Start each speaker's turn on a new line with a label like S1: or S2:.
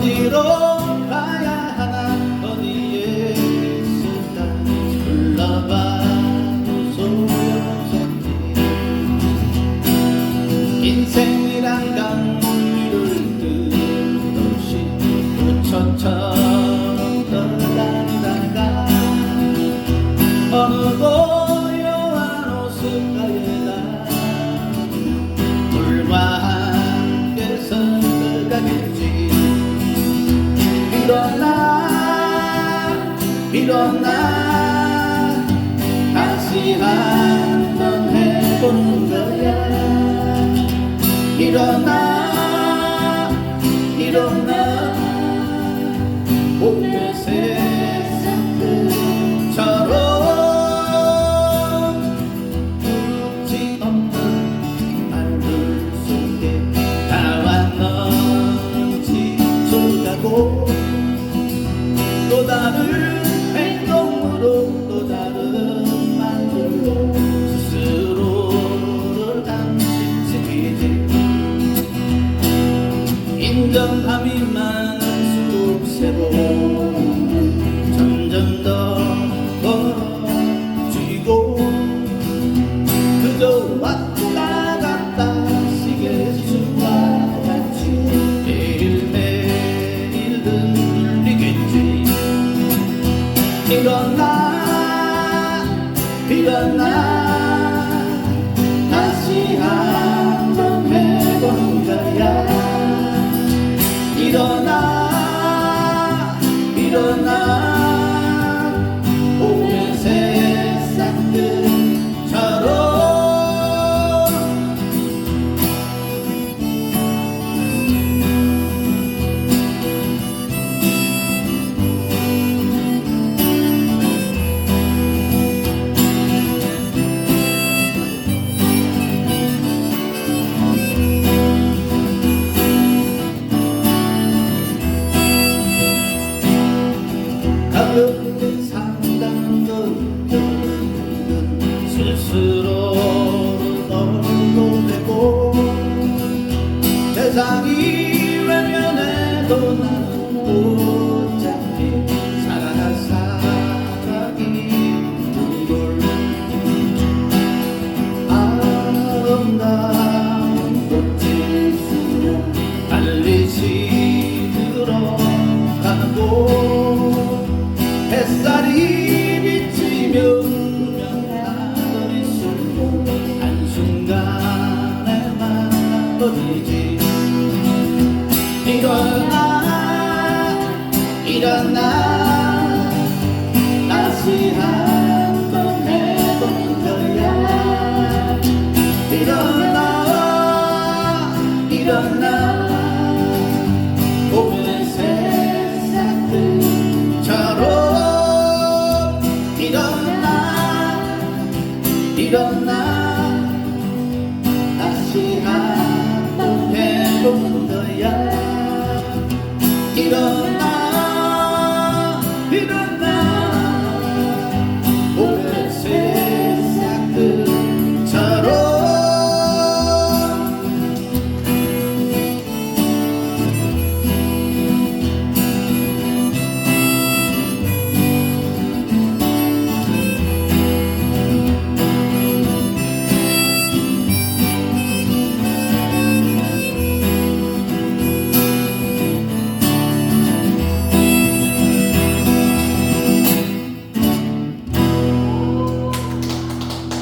S1: 어디로 가야 하나 어디에 있을까 불러봐도 소용없니 인생이란 가겠지 일어나 일어나 다시 한번 해보는 거야 일어나 또 다른 행동으로 또 다른 말로 스스로를 감식시키지. 인정함이 많을수록 새로운 점점 더 멀어지고 일어나 일어나 일어나 일어나 다시 한 번 해본 거야. 일어나 일어나. 오늘 세상들처럼 일어나 일어나. 다시 한